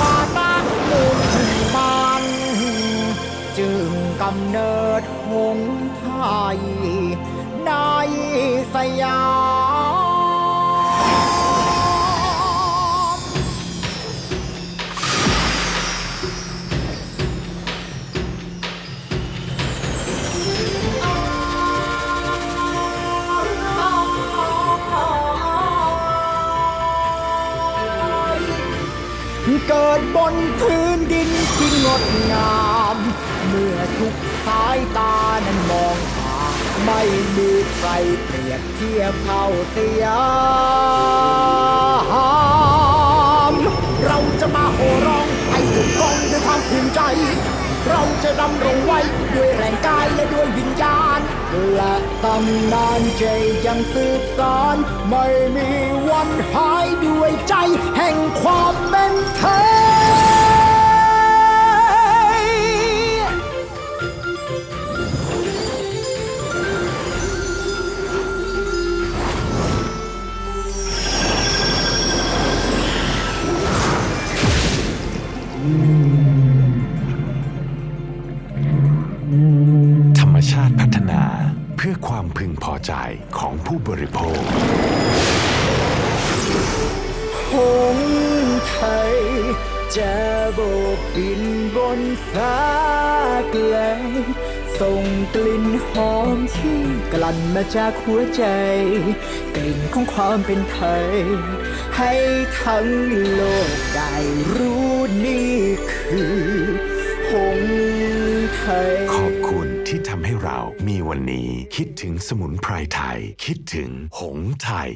มาตั้างบุญมัน จึงกำเนิดหงไทยในสยาม เกิดบนพื้นดินที่งดงาม เมื่อทุกสายตานั้นมองหาไม่มีใครเปรียบเทียบเท่าสยามเราจะมาโห่ร้องให้ทุกกองด้วยความภูมิใจ เราจะดำรงไว้ด้วยแรงกายและด้วย และตำนานใจยังสืบสานไม่มีวันหายด้วยใจแห่งความเป็นไทย พื่อความพึงพอใจของผู้บริโภคหงไทยจะโบกบินบนฟ้าไกลส่งกลิ่นหอมที่กลั่นมาจากหัวใจ กลิ่นของความเป็นไทย ให้ทั้งโลกได้รู้นี่คือหงไทย เรามีวันนี้คิดถึงสมุนไพรไทย คิดถึงหงไทย